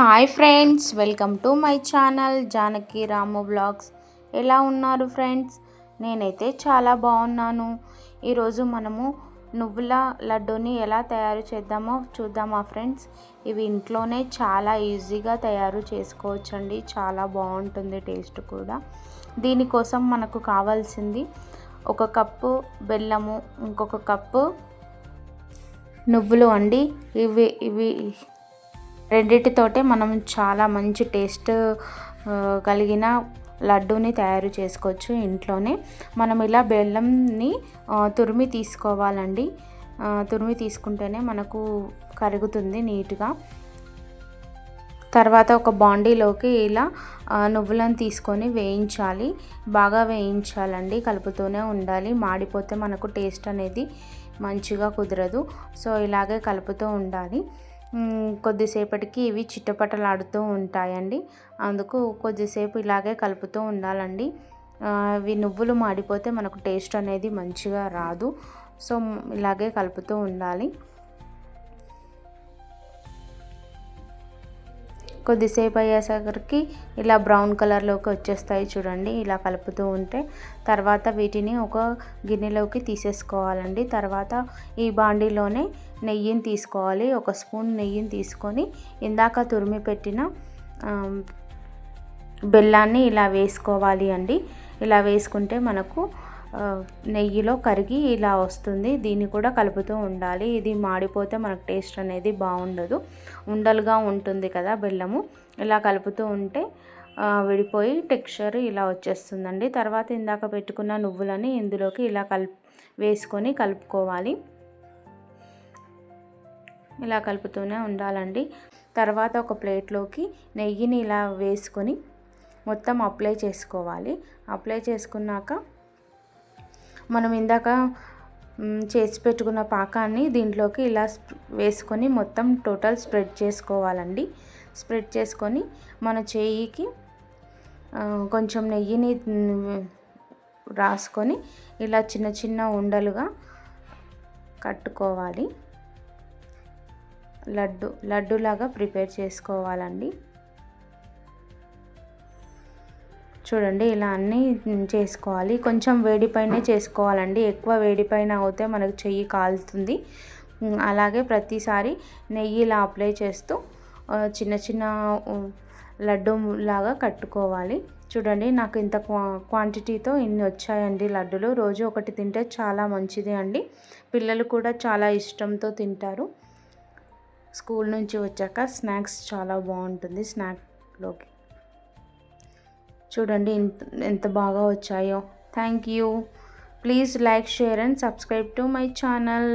Hi friends welcome to my channel Janaki Ramu blogs. ఎలా ఉన్నారు friends? నేనైతే చాలా బాగున్నాను. ఈరోజు మనము నువ్వుల లడ్డూని ఎలా తయారు చేద్దామో చూద్దామా ఫ్రెండ్స్? ఇవి ఇంట్లోనే చాలా ఈజీగా తయారు చేసుకోవచ్చండి. చాలా బాగుంటుంది టేస్ట్ కూడా. దీనికోసం మనకు కావాల్సింది ఒక కప్పు బెల్లము ఇంకొక కప్పు నువ్వులు అండి. ఇవి ఇవి రెండిటితోటే మనం చాలా మంచి టేస్ట్ కలిగిన లడ్డూని తయారు చేసుకోవచ్చు ఇంట్లోనే. మనం ఇలా బెల్లంని తురిమి తీసుకోవాలండి. తురిమి తీసుకుంటేనే మనకు కరుగుతుంది నీట్గా. తర్వాత ఒక బాండీలోకి ఇలా నువ్వులను తీసుకొని వేయించాలి. బాగా వేయించాలండి. కలుపుతూనే ఉండాలి. మాడిపోతే మనకు టేస్ట్ అనేది మంచిగా కుదరదు. సో ఇలాగే కలుపుతూ ఉండాలి. కొద్దిసేపటికి ఇవి చిట్టపటలాడుతూ ఉంటాయండి. అందుకు కొద్దిసేపు ఇలాగే కలుపుతూ ఉండాలండి. ఇవి నువ్వులు మాడిపోతే మనకు టేస్ట్ అనేది మంచిగా రాదు. సో ఇలాగే కలుపుతూ ఉండాలి. కొద్దిసేపు అయ్యేసరికి ఇలా బ్రౌన్ కలర్లోకి వచ్చేస్తాయి చూడండి ఇలా కలుపుతూ ఉంటే. తర్వాత వీటిని ఒక గిన్నెలోకి తీసేసుకోవాలండి. తర్వాత ఈ బాండీలోనే నెయ్యిని తీసుకోవాలి. ఒక స్పూన్ నెయ్యిని తీసుకొని ఇందాక తురిమి పెట్టిన బెల్లాన్ని ఇలా వేసుకోవాలి అండి. ఇలా వేసుకుంటే మనకు నెయ్యిలో కరిగి ఇలా వస్తుంది. దీన్ని కూడా కలుపుతూ ఉండాలి. ఇది మాడిపోతే మనకు టేస్ట్ అనేది బాగుండదు. ఉండలుగా ఉంటుంది కదా బెల్లము. ఇలా కలుపుతూ ఉంటే విడిపోయి టెక్స్చర్ ఇలా వచ్చేస్తుందండి. తర్వాత ఇందాక పెట్టుకున్న నువ్వులని ఇందులోకి ఇలా కలుపు వేసుకొని కలుపుకోవాలి. ఇలా కలుపుతూనే ఉండాలండి. తర్వాత ఒక ప్లేట్లోకి నెయ్యిని ఇలా వేసుకొని మొత్తం అప్లై చేసుకోవాలి. అప్లై చేసుకున్నాక మనం ఇందాక చేసి పెట్టుకున్న పాకాన్ని దీంట్లోకి ఇలా వేసుకొని మొత్తం టోటల్ స్ప్రెడ్ చేసుకోవాలండి. స్ప్రెడ్ చేసుకొని మన చేయికి కొంచెం నెయ్యిని రాసుకొని ఇలా చిన్న చిన్న ఉండలుగా కట్టుకోవాలి. లడ్డు లడ్డులాగా ప్రిపేర్ చేసుకోవాలండి. చూడండి ఇలా అన్నీ చేసుకోవాలి. కొంచెం వేడిపైనే చేసుకోవాలండి. ఎక్కువ వేడిపైన అవుతే మనకు చెయ్యి కాలుతుంది. అలాగే ప్రతిసారి నెయ్యి ఇలా అప్లై చేస్తూ చిన్న చిన్న లడ్డు లాగా కట్టుకోవాలి. చూడండి నాకు ఇంత క్వాంటిటీతో ఇన్ని వచ్చాయండి లడ్డులు. రోజు ఒకటి తింటే చాలా మంచిది అండి. పిల్లలు కూడా చాలా ఇష్టంతో తింటారు. స్కూల్ నుంచి వచ్చాక స్నాక్స్ చాలా బాగుంటుంది స్నాక్లోకి. చూడండి ఎంత బాగా వచ్చాయో. Thank you please like share and subscribe to my channel